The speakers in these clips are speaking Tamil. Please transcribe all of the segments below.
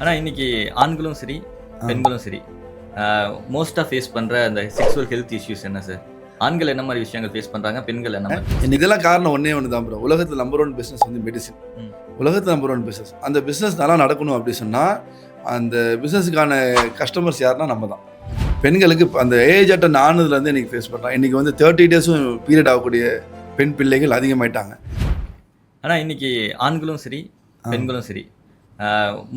ஆனால் இன்னைக்கு ஆண்களும் சரி பெண்களும் சரி மோஸ்ட்டாக ஃபேஸ் பண்ணுற அந்த செக்ஸுவல் ஹெல்த் இஷ்யூஸ் என்ன சார் ஆண்கள் என்ன மாதிரி விஷயங்கள் ஃபேஸ் பண்ணுறாங்க பெண்கள் என்ன மாதிரி? இதெல்லாம் காரணம் ஒன்றே ஒன்று தான் ப்ரோ உலகத்தில் நம்பர் ஒன் பிஸ்னஸ் வந்து மெடிசின். உலகத்தில் நம்பர் ஒன் பிஸ்னஸ் அந்த பிஸ்னஸ் நல்லா நடக்கணும் அப்படி சொன்னால் அந்த பிஸ்னஸுக்கான கஸ்டமர்ஸ் யாருன்னா நம்ம தான் பெண்களுக்கு அந்த ஏஜ் அட்டன் ஆனதுலேருந்து இன்னைக்கு ஃபேஸ் பண்ணுறாங்க இன்றைக்கி வந்து தேர்ட்டி டேஸும் பீரியட் ஆகக்கூடிய பெண் பிள்ளைகள் அதிகமாயிட்டாங்க. ஆனால் இன்னைக்கு ஆண்களும் சரி பெண்களும் சரி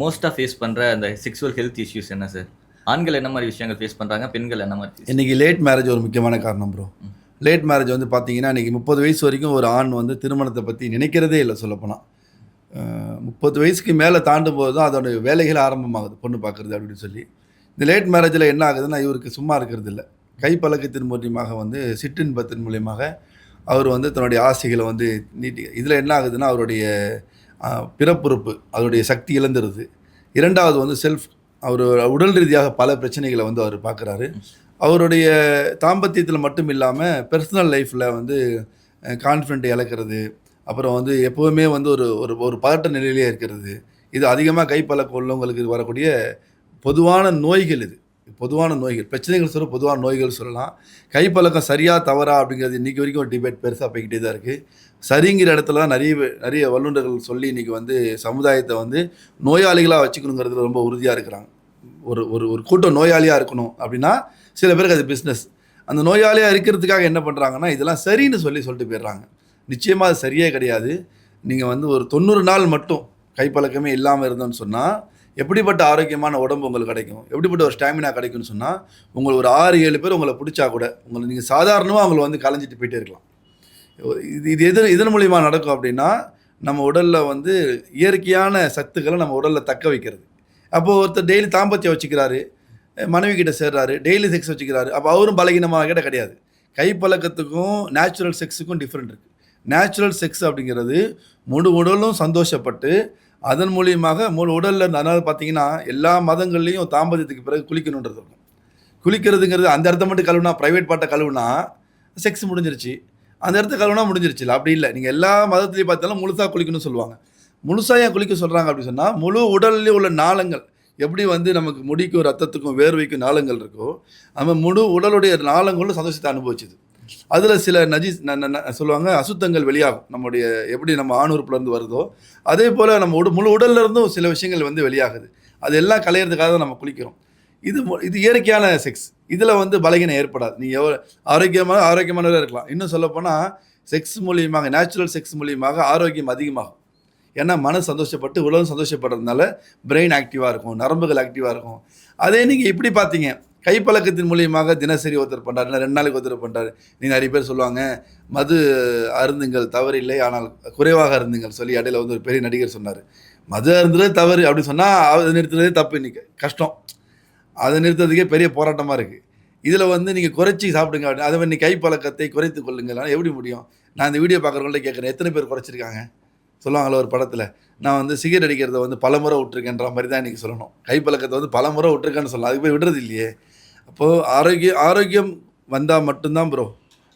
மோஸ்ட்டாக ஃபேஸ் பண்ணுற அந்த செக்ஸுவல் ஹெல்த் இஷ்யூஸ் என்ன சார் ஆண்கள் என்ன மாதிரி விஷயங்கள் ஃபேஸ் பண்ணுறாங்க பெண்கள் என்ன மாதிரி இன்றைக்கி லேட் மேரேஜ் ஒரு முக்கியமான காரணம் ப்ரோ. லேட் மேரேஜ் வந்து பார்த்தீங்கன்னா இன்றைக்கி முப்பது வயசு வரைக்கும் ஒரு ஆண் வந்து திருமணத்தை பற்றி நினைக்கிறதே இல்லை சொல்லப்போனால் முப்பது வயசுக்கு மேலே தாண்டும் போது தான் அதோட வேலைகள் ஆரம்பமாகுது பொண்ணு பார்க்குறது அப்படின்னு சொல்லி. இந்த லேட் மேரேஜில் என்ன ஆகுதுன்னா இவருக்கு சும்மா இருக்கிறது இல்லை. கைப்பழக்கத்தின் மூலியமாக வந்து சிற்றின்பத்தின் மூலியமாக அவர் வந்து தன்னுடைய ஆசைகளை வந்து நீட்டி இதில் என்ன ஆகுதுன்னா அவருடைய பிறப்புறுப்பு அதனுடைய சக்தி இழந்துருது. இரண்டாவது வந்து செல்ஃப் அவர் உடல் ரீதியாக பல பிரச்சனைகளை வந்து அவர் பார்க்குறாரு. அவருடைய தாம்பத்தியத்தில் மட்டும் இல்லாமல் பர்சனல் லைஃப்பில் வந்து கான்ஃபிடென்ட் இழக்கிறது. அப்புறம் வந்து எப்போவுமே வந்து ஒரு ஒரு ஒரு பதட்ட நிலையிலே இருக்கிறது. இது அதிகமாக கைப்பழக்கம் உள்ளவங்களுக்கு வரக்கூடிய பொதுவான நோய்கள் இது. பொதுவான நோய்கள். பிரச்சனைகள் சொல்ல பொதுவான நோய்கள் சொல்லலாம். கைப்பழக்கம் சரியாக தவறா அப்படிங்கிறது இன்றைக்கி வரைக்கும் ஒரு டிபேட் பெருசாக போய்கிட்டே தான் இருக்குது சரிங்கிற இடத்துல தான் நிறைய நிறைய வல்லுநர்கள் சொல்லி இன்றைக்கி வந்து சமுதாயத்தை வந்து நோயாளிகளாக வச்சுக்கணுங்கிறதுல ரொம்ப உறுதியாக இருக்கிறாங்க. ஒரு ஒரு ஒரு கூட்டம் நோயாளியாக இருக்கணும் அப்படின்னா சில பேருக்கு அது பிஸ்னஸ் அந்த நோயாளியாக இருக்கிறதுக்காக என்ன பண்ணுறாங்கன்னா இதெல்லாம் சரின்னு சொல்லி சொல்லிட்டு போயிடுறாங்க. நிச்சயமாக அது சரியே கிடையாது. நீங்கள் வந்து ஒரு தொண்ணூறு நாள் மட்டும் கைப்பழக்கமே இல்லாமல் இருந்தோன்னு சொன்னால் எப்படிப்பட்ட ஆரோக்கியமான உடம்பு உங்களுக்கு கிடைக்கும்? எப்படிப்பட்ட ஒரு ஸ்டாமினா கிடைக்கும்னு சொன்னால் உங்களுக்கு ஒரு ஆறு ஏழு பேர் உங்களை பிடிச்சா கூட உங்களை நீங்கள் சாதாரணமாக அவங்கள வந்து கலைஞ்சிட்டு போயிட்டே இருக்கலாம். இது இது எது இதன் மூலிமா நடக்கும் அப்படின்னா நம்ம உடலில் வந்து இயற்கையான சத்துக்களை நம்ம உடலில் தக்க வைக்கிறது. அப்போது ஒருத்தர் டெய்லி தாம்பத்தியம் வச்சுக்கிறாரு மனைவி கிட்ட சேர்றாரு டெய்லி செக்ஸ் வச்சுக்கிறாரு அப்போ அவரும் பலகீனமாக கிட்ட கிடையாது. கைப்பழக்கத்துக்கும் நேச்சுரல் செக்ஸுக்கும் டிஃப்ரெண்ட் இருக்குது நேச்சுரல் செக்ஸ் அப்படிங்கிறது முழு உடலும் சந்தோஷப்பட்டு அதன் மூலியமாக முழு உடலில் அதனால் பார்த்தீங்கன்னா எல்லா மதங்கள்லேயும் தாம்பத்தியத்துக்கு பிறகு குளிக்கணுன்றது இருக்கும். குளிக்கிறதுங்கிறது அந்த இடத்த மட்டும் கழுவுனா ப்ரைவேட் பாட்டை கழுவுனா செக்ஸ் முடிஞ்சிருச்சு. அந்த இடத்த கழுவுனா முடிஞ்சிருச்சு அப்படி இல்லை. நீங்கள் எல்லா மதத்துலேயும் பார்த்தாலும் முழுசாக குளிக்கணும்னு சொல்லுவாங்க. முழுசாக ஏன் குளிக்க சொல்கிறாங்க அப்படின்னு சொன்னால் முழு உடல்லையும் உள்ள நாளங்கள் எப்படி வந்து நமக்கு முடிக்கும் ரத்தத்துக்கும் வேர்வைக்கும் நாளங்கள் இருக்கோ நம்ம முழு உடலுடைய நாளங்களும் சந்தோஷத்தை அனுபவிச்சுது. அதில் சில நஜி சொல்லுவாங்க அசுத்தங்கள் வெளியாகும். நம்முடைய எப்படி நம்ம ஆணுறுப்புலேருந்து வருதோ அதே போல் நம்ம உடல் முழு உடல்ல இருந்தும் சில விஷயங்கள் வந்து வெளியாகுது. அது எல்லாம் கலையிறதுக்காக தான் நம்ம குளிக்கிறோம். இது இது இயற்கையான செக்ஸ் இதில் வந்து பலகீனம் ஏற்படாது. நீங்கள் எவ்வளோ ஆரோக்கியமான ஆரோக்கியமானவராக இருக்கலாம். இன்னும் சொல்லப்போனால் செக்ஸ் மூலியமாக நேச்சுரல் செக்ஸ் மூலியமாக ஆரோக்கியம் அதிகமாகும். ஏன்னா மன சந்தோஷப்பட்டு உலகம் சந்தோஷப்படுறதுனால பிரெயின் ஆக்டிவாக இருக்கும் நரம்புகள் ஆக்டிவாக இருக்கும். அதே நீங்கள் இப்படி பார்த்தீங்க கைப்பழக்கத்தின் மூலியமாக தினசரி ஒருத்தர் பண்ணுறாரு இல்லை ரெண்டு நாளைக்கு ஒருத்தர் பண்ணுறாரு நீங்கள் நிறைய பேர் சொல்லுவாங்க மது அருந்துங்கள் தவறில்லை ஆனால் குறைவாக அருந்துங்கள் சொல்லி இடையில வந்து ஒரு பெரிய நடிகர் சொன்னார். மது அருந்துறது தவறு அப்படின்னு சொன்னால் அது நிறுத்துறதே தப்பு இன்னைக்கு. கஷ்டம். அதை நிறுத்துறதுக்கே பெரிய போராட்டமாக இருக்குது இதில் வந்து நீங்கள் குறைச்சி சாப்பிடுங்க அப்படின்னு அதை நீ கைப்பழக்கத்தை குறைத்து கொள்ளுங்கள். எப்படி முடியும்? நான் இந்த வீடியோ பார்க்குறவங்கள்ட்ட கேட்குறேன் எத்தனை பேர் குறைச்சிருக்காங்க? சொல்லுவாங்களே ஒரு படத்தில் நான் வந்து சிகரெட் அடிக்கிறத வந்து பல முறை விட்டுருக்கேன்ற மாதிரி தான் இன்றைக்கி சொல்லணும். கைப்பழக்கத்தை வந்து பல முறை விட்டுருக்கேன்னு சொல்லலாம். அதுக்கு போய் விடுறது இல்லையே. அப்போது ஆரோக்கியம் ஆரோக்கியம் வந்தால் மட்டும்தான் ப்ரோ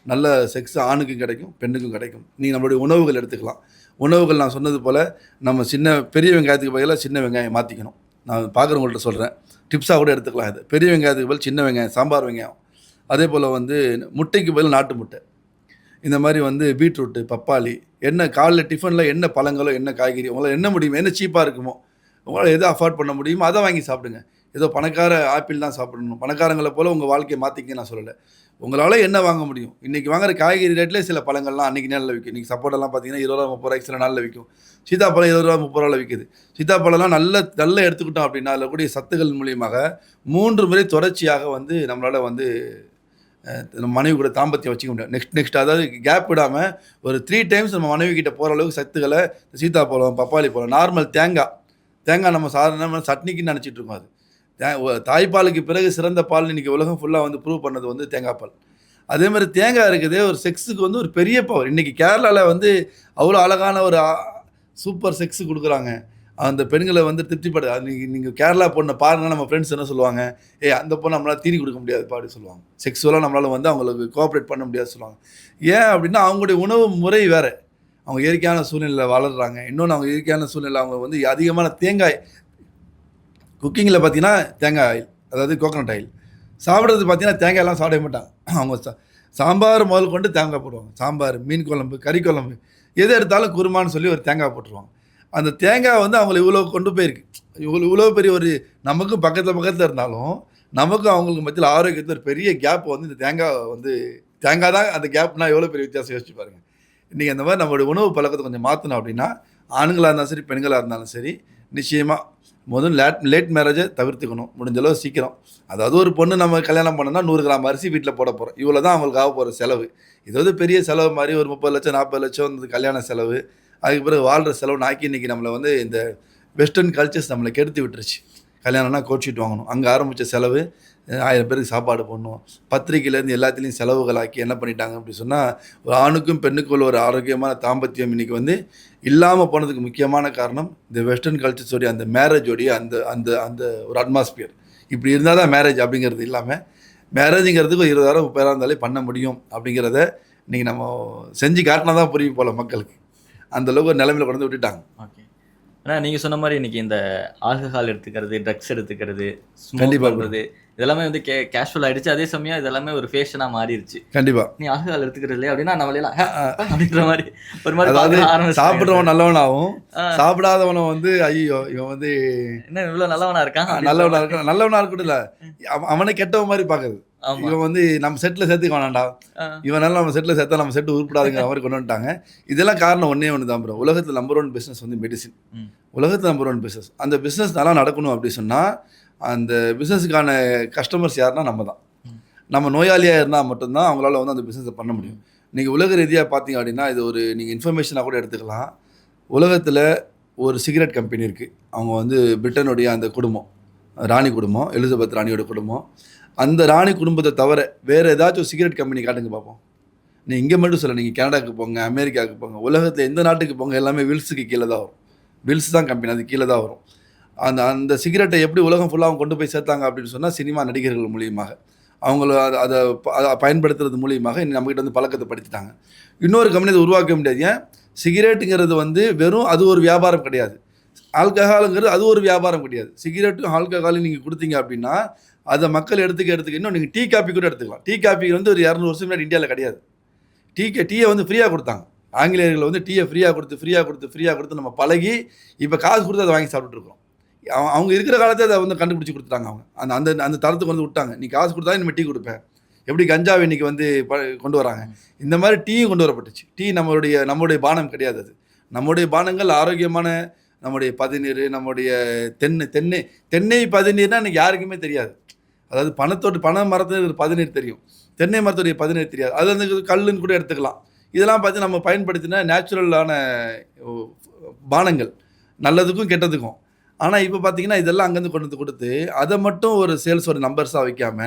நல்ல செக்ஸ் ஆணுக்கும் கிடைக்கும் பெண்ணுக்கும் கிடைக்கும். நீங்கள் நம்மளுடைய உணவுகள் எடுத்துக்கலாம். உணவுகள் நான் சொன்னது போல் நம்ம சின்ன பெரிய வெங்காயத்துக்கு பதிலாக சின்ன வெங்காயம் மாற்றிக்கணும் நான் பார்க்குறவங்கள்ட்ட சொல்கிறேன் டிப்ஸாக கூட எடுத்துக்கலாம் இது. பெரிய வெங்காயத்துக்கு பதில் சின்ன வெங்காயம் சாம்பார் வெங்காயம். அதே போல் வந்து முட்டைக்கு பதில் நாட்டு முட்டை. இந்த மாதிரி வந்து பீட்ரூட்டு பப்பாளி என்ன காலைல டிஃபனில் என்ன பழங்களோ என்ன காய்கறி உங்களால் என்ன முடியுமோ என்ன சீப்பாக இருக்குமோ உங்களால் எதை அஃபோர்ட் பண்ண முடியுமோ அதை வாங்கி சாப்பிடுங்க. ஏதோ பணக்கார ஆப்பிள் தான் சாப்பிடணும். பணக்காரங்களை போல் உங்கள் வாழ்க்கையை மாற்றிக்க நான் சொல்லலை. உங்களால் என்ன வாங்க முடியும்? இன்றைக்கி வாங்குற காய்கறி ரேட்லேயே சில பழங்கள்லாம் அன்றைக்கி நேரில் விற்கும் இன்றைக்கி சப்போட்டெல்லாம் பார்த்தீங்கன்னா இருபது ரூபா முப்பது ரூபாய்க்கு சில நாளில் விற்கும் சீதாப்பழம் இருபது ரூபா முப்பது ரூபாவில் விற்குது சீதாப்பழம்லாம் நல்ல நல்ல எடுத்துக்கிட்டோம் அப்படின்னா அதில் கூடிய சத்துக்கள் மூலியமாக மூன்று முறை தொடர்ச்சியாக வந்து நம்மளால் வந்து நம்ம மனைவி கூட தாம்பத்தியம் வச்சுக்க முடியும். நெக்ஸ்ட் நெக்ஸ்ட் அதாவது கேப் விடாமல் ஒரு த்ரீ டைம்ஸ் நம்ம மனைவி கிட்ட போகிற அளவுக்கு சத்துக்களை சீதாப்பழம் பப்பாளி பழம் நார்மல் தேங்காய். தேங்காய் நம்ம சாதாரணமாக சட்னிக்குன்னு நினச்சிட்டு இருக்கோம் அது. தாய்ப்பாலுக்கு பிறகு சிறந்த பால் இன்றைக்கி உலகம் ஃபுல்லாக வந்து ப்ரூவ் பண்ணது வந்து தேங்காய் பால். அதே மாதிரி தேங்காய் இருக்குது ஒரு செக்ஸுக்கு வந்து ஒரு பெரிய பவர் இன்றைக்கி கேரளாவில் வந்து அவ்வளோ அழகான ஒரு சூப்பர் செக்ஸ் கொடுக்குறாங்க. அந்த பெண்களை வந்து திருப்திப்பட அது நீங்கள் நீங்கள் கேரளா பொண்ணை பாருங்கள் நம்ம ஃப்ரெண்ட்ஸ் என்ன சொல்லுவாங்க ஏ அந்த பொண்ணு நம்மளால் தீனி கொடுக்க முடியாது பாடி சொல்லுவாங்க. செக்ஸுவலாக நம்மளால் வந்து அவங்களுக்கு கோஆப்ரேட் பண்ண முடியாது சொல்லுவாங்க. ஏன் அப்படின்னா அவங்களுடைய உணவு முறை வேறு. அவங்க இயற்கையான சூழ்நிலையில் வளர்கிறாங்க இன்னொன்று அவங்க இயற்கையான சூழ்நிலை அவங்க வந்து அதிகமான தேங்காய் குக்கிங்கில் பார்த்தீங்கன்னா தேங்காய் ஆயில் அதாவது கோகனட் ஆயில். சாப்பிட்றது பார்த்தீங்கன்னா தேங்காயெல்லாம் சாப்பிட மாட்டாங்க. அவங்க சா சாம்பார் முதல் கொண்டு தேங்காய் போடுவாங்க. சாம்பார் மீன் குழம்பு கறி குழம்பு எது எடுத்தாலும் குருமான்னு சொல்லி ஒரு தேங்காய் போட்டுருவாங்க. அந்த தேங்காய் வந்து அவங்கள இவ்வளோ கொண்டு போயிருக்கு. இவ்வளோ இவ்வளோ பெரிய ஒரு நமக்கும் பக்கத்தில் பக்கத்தில் இருந்தாலும் நமக்கும் அவங்களுக்கு மத்தியில் ஆரோக்கியத்தில் ஒரு பெரிய கேப் வந்து இந்த தேங்காய் வந்து தேங்காய் தான் அந்த கேப்னா எவ்வளோ பெரிய வித்தியாசம் யோசிச்சு பாருங்கள் இன்றைக்கி அந்த மாதிரி நம்மளுடைய உணவு பழக்கத்தை கொஞ்சம் மாற்றணும் அப்படின்னா ஆண்களாக இருந்தாலும் சரி பெண்களாக இருந்தாலும் சரி நிச்சயமாக முதல் லேட் லேட் மேரேஜை தவிர்த்துக்கணும். முடிஞ்சளவு சீக்கிரம். அதாவது ஒரு பொண்ணு நம்ம கல்யாணம் பண்ணோம்னா நூறு கிராம் அரிசி வீட்டில் போட போகிறோம் இவ்வளோ தான் அவங்களுக்கு ஆக போகிற செலவு. இது வந்து பெரிய செலவு மாதிரி ஒரு முப்பது லட்சம் நாற்பது லட்சம் வந்து கல்யாண செலவு. அதுக்கு பிறகு வாழ்கிற செலவு. நாக்கி இன்றைக்கி நம்மளை வந்து இந்த வெஸ்டர்ன் கல்ச்சர்ஸ் நம்மளை கெடுத்து விட்டுருச்சு. கல்யாணம்னா கோட் ஷீட் வாங்கணும். அங்கே ஆரம்பித்த செலவு. ஆயிரம் பேருக்கு சாப்பாடு போடணும். பத்திரிக்கையிலேருந்து எல்லாத்துலேயும் செலவுகளாக்கி என்ன பண்ணிட்டாங்க அப்படி சொன்னால் ஒரு ஆணுக்கும் பெண்ணுக்கும் உள்ள ஒரு ஆரோக்கியமான தாம்பத்தியம் இன்னைக்கு வந்து இல்லாமல் போனதுக்கு முக்கியமான காரணம் இந்த வெஸ்டர்ன் கல்ச்சர்ஸோடைய அந்த மேரேஜோடைய அந்த அந்த அந்த ஒரு அட்மாஸ்பியர் இப்படி இருந்தால் தான் மேரேஜ் அப்படிங்கிறது இல்லாமல் மேரேஜுங்கிறதுக்கு ஒரு இருபதாயிரம் முப்பதாயிரம் இருந்தாலே பண்ண முடியும் அப்படிங்கிறத இன்றைக்கி நம்ம செஞ்சு காட்டினா தான் புரியும் போல் மக்களுக்கு. அந்த அளவுக்கு ஒரு நிலைமையில கொண்டு விட்டுட்டாங்க. ஓகே. ஆனால் நீங்கள் சொன்ன மாதிரி இன்னைக்கு இந்த ஆல்கஹால் எடுத்துக்கிறது ட்ரக்ஸ் எடுத்துக்கிறது ஸ்மோக் கண்டிப்பா பண்ணுறது இதெல்லாமே வந்து கே கேஷுவல் ஆயிடுச்சு. அதே சமயம் இதெல்லாமே ஒரு ஃபேஷனாக மாறிடுச்சு கண்டிப்பாக நீ ஆல்கஹால் எடுத்துக்கிறது இல்லையா? அப்படின்னா நம்மளெல்லாம் "ஹே, அப்படின்ற மாதிரி ஒரு மாதிரி அதாவது. சாப்பிட்றவன் நல்லவனாகவும். சாப்பிடாதவனை வந்து ஐயோ இவன் வந்து என்ன இவ்வளவு நல்லவனா இருக்கான்? நல்லவனா இருக்க நல்லவனா இருக்கட்டும் இல்ல அவ- அவனை கெட்டவன் மாதிரி பார்க்குது ஆமா. இவன் வந்து நம்ம செட்டில் சேர்த்துக்க வேணாண்டா ஆ. இவன் நல்லா நம்ம செட்டில் சேர்த்தா நம்ம செட்டு உருப்படாதுங்கிற மாதிரி கொண்டு வந்துட்டாங்க. இதெல்லாம் காரணம் ஒன்றே ஒன்று தான் ப்ரோ உலகத்தில் நம்பர் ஒன் பிஸ்னஸ் வந்து மெடிசின். உலகத்தில் நம்பர் ஒன் பிஸ்னஸ் அந்த பிஸ்னஸ் நல்லா நடக்கணும் அப்படி சொன்னால் அந்த பிஸ்னஸுக்கான கஸ்டமர்ஸ் யாருன்னா நம்ம தான் நம்ம நோயாளியாக இருந்தால் மட்டும்தான் அவங்களால வந்து அந்த பிஸ்னஸை பண்ண முடியும். நீங்கள் உலக ரீதியாக பார்த்தீங்க அப்படின்னா இது ஒரு நீங்கள் இன்ஃபர்மேஷனாக கூட எடுத்துக்கலாம். உலகத்தில் ஒரு சிகரெட் கம்பெனி இருக்குது அவங்க வந்து பிரிட்டனுடைய அந்த குடும்பம். ராணி குடும்பம் எலிசபெத் ராணியோட குடும்பம். அந்த ராணி குடும்பத்தை தவிர வேறு ஏதாச்சும் சிகரெட் கம்பெனி காட்டுங்க பார்ப்போம் நீ இங்கே மட்டும் சொல்ல நீங்கள் கனடாவுக்கு போங்க அமெரிக்காவுக்கு போங்க உலகத்தில் எந்த நாட்டுக்கு போங்க எல்லாமே வில்ஸுக்கு கீழே தான் வரும். வில்ஸ் தான் கம்பெனி அது கீழே தான் வரும். அந்த அந்த சிகரெட்டை எப்படி உலகம் ஃபுல்லாக அவங்க கொண்டு போய் சேர்த்தாங்க அப்படின்னு சொன்னால் சினிமா நடிகர்கள் மூலியமாக. அவங்கள அதை அதை அதை பயன்படுத்துறது மூலியமாக இன்னைக்கு நம்மகிட்ட வந்து பழக்கத்தை படுத்திட்டாங்க. இன்னொரு கம்பெனி அதை உருவாக்க முடியாது. ஏன்? சிகரெட்டுங்கிறது வந்து வெறும் அது ஒரு வியாபாரம் கிடையாது. ஆல்கஹாலுங்கிறது அது ஒரு வியாபாரம் கிடையாது. சிகரெட்டும் ஆல்கஹாலும் நீங்கள் கொடுத்தீங்க அப்படின்னா அதை மக்கள் எடுத்துக்க எடுத்துக்க. இன்னும் நீங்கள் டீ காப்பி கூட எடுத்துக்கலாம். டீ காப்பி வந்து ஒரு இரநூறு வருஷம் முன்னாடி இந்தியாவில் கிடையாது. டீ டீயை வந்து ஃப்ரீயாக கொடுத்தாங்க. ஆங்கிலேயர்கள் வந்து டீயை ஃப்ரீயாக கொடுத்து ஃப்ரீயாக கொடுத்து ஃப்ரீயாக கொடுத்து நம்ம பழகி இப்போ காசு கொடுத்து அதை வாங்கி சாப்பிட்டுருக்கோம் அவங்க இருக்கிற காலத்தை அதை வந்து கண்டுபிடிச்சி கொடுத்துட்டாங்க அவங்க. அந்த அந்த அந்த தரத்துக்கு வந்து விட்டாங்க. நீ காசு கொடுத்தா நீ டீ கொடுப்பேன் எப்படி கஞ்சாவை இன்னைக்கு வந்து ப- கொண்டு வராங்க? இந்த மாதிரி டீயும் கொண்டு வரப்பட்டுச்சு. டீ நம்மளுடைய நம்மளுடைய பானம் கிடையாது அது. நம்முடைய பானங்கள் ஆரோக்கியமான நம்முடைய பதநீர் நம்முடைய தென்னை தென்னை தென்னை பதநீர்னால் இன்றைக்கி யாருக்குமே தெரியாது. அதாவது பணத்தோட்டு பனை மரத்துக்கு பதினீர் தெரியும். தென்னை மரத்துடைய பதினீர் தெரியாது. அது வந்து கல்லுன்னு கூட எடுத்துக்கலாம். இதெல்லாம் பார்த்து நம்ம பயன்படுத்தினா நேச்சுரலான பானங்கள். நல்லதுக்கும் கெட்டதுக்கும். ஆனால் இப்போ பார்த்தீங்கன்னா இதெல்லாம் அங்கேருந்து கொண்டு வந்து கொடுத்து அதை மட்டும் ஒரு சேல்ஸ் ஒரு நம்பர்ஸாக வைக்காம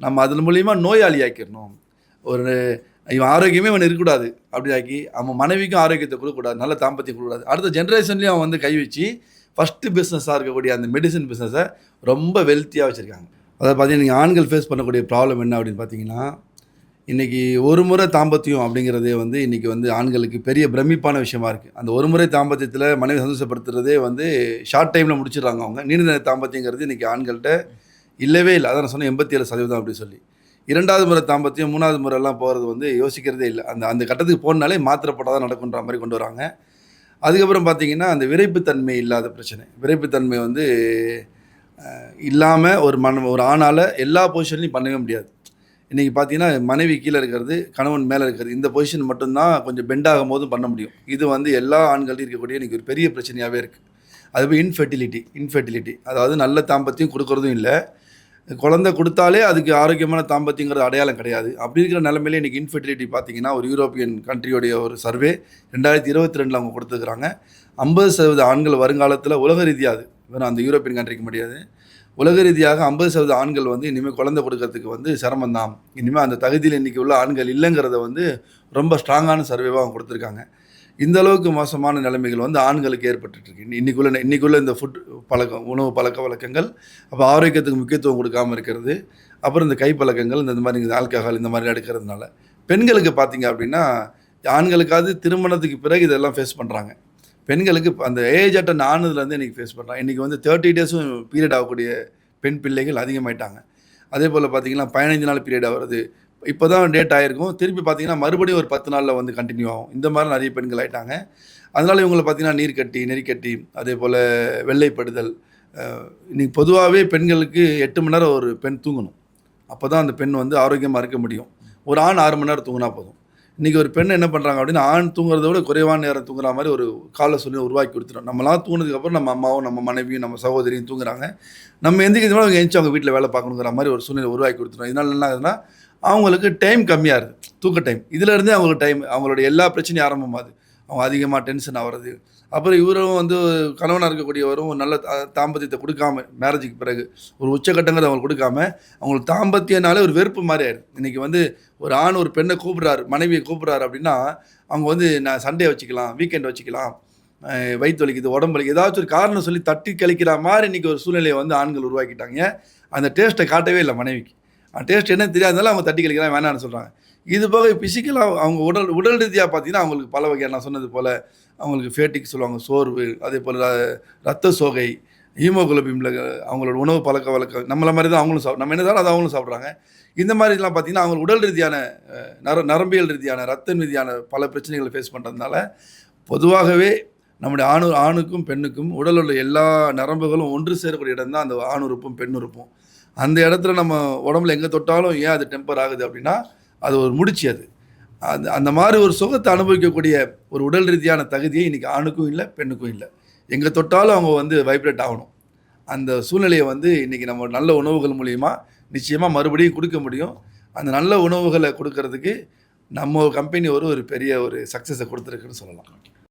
நம்ம அதன் மூலியமாக நோயாளி ஆக்கிடணும். ஒரு இவன் ஆரோக்கியமே இவன் இருக்கக்கூடாது அப்படி ஆக்கி அவன் மனைவிக்கும் ஆரோக்கியத்தை கொடுக்கக்கூடாது நல்ல தாம்பத்தியம் கொடுக்கக்கூடாது. அடுத்த ஜென்ரேஷன்லேயும் அவன் வந்து கை வச்சு ஃபஸ்ட்டு பிஸ்னஸாக இருக்கக்கூடிய அந்த மெடிசன் பிஸ்னஸை ரொம்ப வெல்த்தியாக வச்சுருக்காங்க. அதாவது பார்த்தீங்கன்னா நீங்கள் ஆண்கள் ஃபேஸ் பண்ணக்கூடிய ப்ராப்ளம் என்ன அப்படின்னு பார்த்தீங்கன்னா இன்றைக்கி ஒரு முறை தாம்பத்தியம் அப்படிங்கிறதே வந்து இன்றைக்கி வந்து ஆண்களுக்கு பெரிய பிரமிப்பான விஷயமா இருக்குது அந்த ஒரு முறை தாம்பத்தியத்தில் மனைவி சந்தோஷப்படுத்துறதே வந்து ஷார்ட் டைமில் முடிச்சிடுறாங்க அவங்க. நீண்ட நேர தாம்பத்தியங்கிறது இன்றைக்கி ஆண்கள்கிட்ட இல்லவே இல்லை. அதான் நான் சொன்னேன் எண்பத்தி ஏழு சதவீதம் அப்படி சொல்லி. இரண்டாவது முறை தாம்பத்தியம் மூணாவது முறையெல்லாம் போகிறது வந்து யோசிக்கிறதே இல்லை. அந்த அந்த கட்டத்துக்கு போனாலே மாத்திரப்படாத நடக்குன்ற மாதிரி கொண்டு வராங்க. அதுக்கப்புறம் பார்த்தீங்கன்னா அந்த விரைப்புத்தன்மை இல்லாத பிரச்சனை. விரைப்புத்தன்மை வந்து இல்லாமல் ஒரு மன ஒரு ஆணால் எல்லா பொசிஷன்லையும் பண்ணவே முடியாது. இன்றைக்கி பார்த்தீங்கன்னா மனைவி கீழே இருக்கிறது கணவன் மேலே இருக்கிறது இந்த பொசிஷன் மட்டும்தான் கொஞ்சம் பெண்ட் ஆகும் போதும் பண்ண முடியும். இது வந்து எல்லா ஆண்கள்ட்டையும் இருக்கக்கூடிய இன்றைக்கி ஒரு பெரிய பிரச்சனையாகவே இருக்குது அதுவே இன்ஃபெர்டிலிட்டி இன்ஃபெர்டிலிட்டி அதாவது நல்ல தாம்பத்தியம் கொடுக்கறதும் இல்லை. குழந்தை கொடுத்தாலே அதுக்கு ஆரோக்கியமான தாம்பத்தியங்கிறது அடையாளம் கிடையாது. அப்படி இருக்கிற நிலமையிலே இன்றைக்கி இன்ஃபெர்டிலிட்டி பார்த்தீங்கன்னா ஒரு யூரோப்பியன் கண்ட்ரியோடைய ஒரு சர்வே ரெண்டாயிரத்தி இருபத்தி ரெண்டில் அவங்க கொடுத்துருக்குறாங்க. ஐம்பது சதவீத ஆண்கள் வருங்காலத்தில் உலக ரீதியாக அது. வெறும் அந்த யூரோப்பியன் கண்ட்ரிக்கு முடியாது உலக ரீதியாக ஐம்பது சதவீத ஆண்கள் வந்து இனிமேல் குழந்தை கொடுக்கறதுக்கு வந்து சிரமம் தான் இனிமேல் அந்த தகுதியில் இன்றைக்கி உள்ள ஆண்கள் இல்லைங்கிறத வந்து ரொம்ப ஸ்ட்ராங்கான சர்வேவாக அவங்க கொடுத்துருக்காங்க. இந்த அளவுக்கு மோசமான நிலைமைகள் வந்து ஆண்களுக்கு ஏற்பட்டுருக்கு இருக்கு. இன்னைக்குள்ள இன்னைக்குள்ள இந்த ஃபுட் பழக்கம் உணவு பழக்க வழக்கங்கள் அப்போ ஆரோக்கியத்துக்கு முக்கியத்துவம் கொடுக்காம இருக்கிறது அப்புறம் இந்த கை பழக்கங்கள் இந்த மாதிரி இந்த ஆல்கஹால் இந்த மாதிரி எடுக்கிறதுனால. பெண்களுக்கு பார்த்தீங்க அப்படின்னா ஆண்களுக்காவது திருமணத்துக்கு பிறகு இதெல்லாம் ஃபேஸ் பண்ணுறாங்க பெண்களுக்கு அந்த ஏஜ் அட்டன் ஆனதுலேருந்து இன்றைக்கி ஃபேஸ் பண்ணுறாங்க இன்றைக்கி வந்து தேர்ட்டி டேஸும் பீரியட் ஆகக்கூடிய பெண் பிள்ளைகள் அதிகமாயிட்டாங்க. அதே போல் பார்த்தீங்கன்னா பதினஞ்சு நாள் பீரியட் ஆகிறது. இப்போ தான் டேட் ஆகிருக்கும் திருப்பி பார்த்தீங்கன்னா மறுபடியும் ஒரு பத்து நாளில் வந்து கண்டினியூ ஆகும். இந்த மாதிரி நிறைய பெண்கள் ஆயிட்டாங்க. அதனால் இவங்களை பார்த்தீங்கன்னா கட்டி நெறிக்கட்டி அதே போல் வெள்ளைப்படுதல் இன்றைக்கி பொதுவாகவே பெண்களுக்கு எட்டு மணி நேரம் ஒரு பெண் தூங்கணும். அப்போ தான் அந்த பெண் வந்து ஆரோக்கியமாக இருக்க முடியும். ஒரு ஆண் ஆறு மணி நேரம் தூங்கினா போதும். இன்றைக்கி ஒரு பெண் என்ன பண்ணுறாங்க அப்படின்னா ஆண் தூங்குறத விட குறைவான நேரம் தூங்குற மாதிரி ஒரு கால சூழ்நிலை உருவாக்கி கொடுத்துரும் நம்மளாம் தூங்கினதுக்கப்புறம் நம்ம அம்மாவும் நம்ம மனைவியும் நம்ம சகோதரியும் தூங்குறாங்க. நம்ம எந்திரிக்கிறது அவங்க எந்திரிச்சு அவங்க வீட்டில் வேலை பார்க்கணுங்கிற மாதிரி ஒரு சூழ்நிலை உருவாக்கி கொடுத்துரும் இதனால என்ன ஆகுதுன்னா அவங்களுக்கு டைம் கம்மியாக இருக்குது தூக்க டைம் இதிலேருந்தே அவங்களுக்கு டைம் அவங்களுடைய எல்லா பிரச்சனையும் ஆரம்பமாகுது. அவங்க அதிகமாக டென்ஷன் ஆகிறது அப்புறம் இவரும் வந்து கணவனாக இருக்கக்கூடியவரும் ஒரு நல்ல தா- தாம்பத்தியத்தை கொடுக்காம மேரேஜுக்கு பிறகு ஒரு உச்சக்கட்டங்கிறத அவங்களுக்கு கொடுக்காம அவங்களுக்கு தாம்பத்தியனாலே ஒரு வெறுப்பு மாதிரி இன்றைக்கி வந்து ஒரு ஆண் ஒரு பெண்ணை கூப்பிட்றாரு மனைவியை கூப்பிட்றாரு அப்படின்னா அவங்க வந்து நான் சண்டே வச்சுக்கலாம் வீக்கெண்ட் வச்சுக்கலாம் வயிற்று வலிக்குது உடம்பு வலிக்குது ஏதாச்சும் ஒரு காரணம் சொல்லி தட்டி கழிக்கிற மாதிரி இன்றைக்கி ஒரு சூழ்நிலையை வந்து ஆண்கள் உருவாக்கிட்டாங்க. அந்த டேஸ்ட்டை காட்டவே இல்லை மனைவிக்கு. டேஸ்ட் என்ன தெரியாதனால அவங்க தட்டி கழிக்கலாம் வேணாம்னு சொல்கிறாங்க இது போக ஃபிசிக்கலாக அவங்க உடல் உடல் ரீதியாக பார்த்தீங்கன்னா அவங்களுக்கு பல வகையான நான் சொன்னது போல் அவங்களுக்கு ஃபேட்டிக் சொல்லுவாங்க சோர்வு அதே போல் ரத்த சோகை ஹீமோகுளோபின்ல அவங்களோட உணவு பழக்க வழக்கம் நம்மள மாதிரி தான் அவங்களும் சாப்பிட நம்ம என்ன தான் அதை அவங்களும் சாப்பிட்றாங்க. இந்த மாதிரிலாம் பார்த்திங்கன்னா அவங்க உடல் ரீதியான நர நரம்பியல் ரீதியான ரத்த ரீதியான பல பிரச்சனைகளை ஃபேஸ் பண்ணுறதுனால பொதுவாகவே நம்முடைய ஆணு ஆணுக்கும் பெண்ணுக்கும் உடல் உள்ள எல்லா நரம்புகளும் ஒன்று சேரக்கூடிய இடம் தான் அந்த ஆணுறுப்பும் பெண்ணுறுப்பும் அந்த இடத்துல நம்ம உடம்புல எங்கே தொட்டாலும் ஏன் அது டெம்பர் ஆகுது அப்படின்னா அது ஒரு முடிச்சு அது. அந்த அந்த மாதிரி ஒரு சுகத்தை அனுபவிக்கக்கூடிய ஒரு உடல் ரீதியான தகுதியை இன்றைக்கி ஆணுக்கும் இல்லை பெண்ணுக்கும் இல்லை. எங்கே தொட்டாலும் அவங்க வந்து வைப்ரேட் ஆகணும். அந்த சூழ்நிலையை வந்து இன்றைக்கி நம்ம நல்ல உணவுகள் மூலிமா நிச்சயமாக மறுபடியும் கொடுக்க முடியும். அந்த நல்ல உணவுகளை கொடுக்கறதுக்கு நம்ம கம்பெனி ஒரு ஒரு பெரிய ஒரு சக்ஸஸை கொடுத்துருக்குன்னு சொல்லலாம்.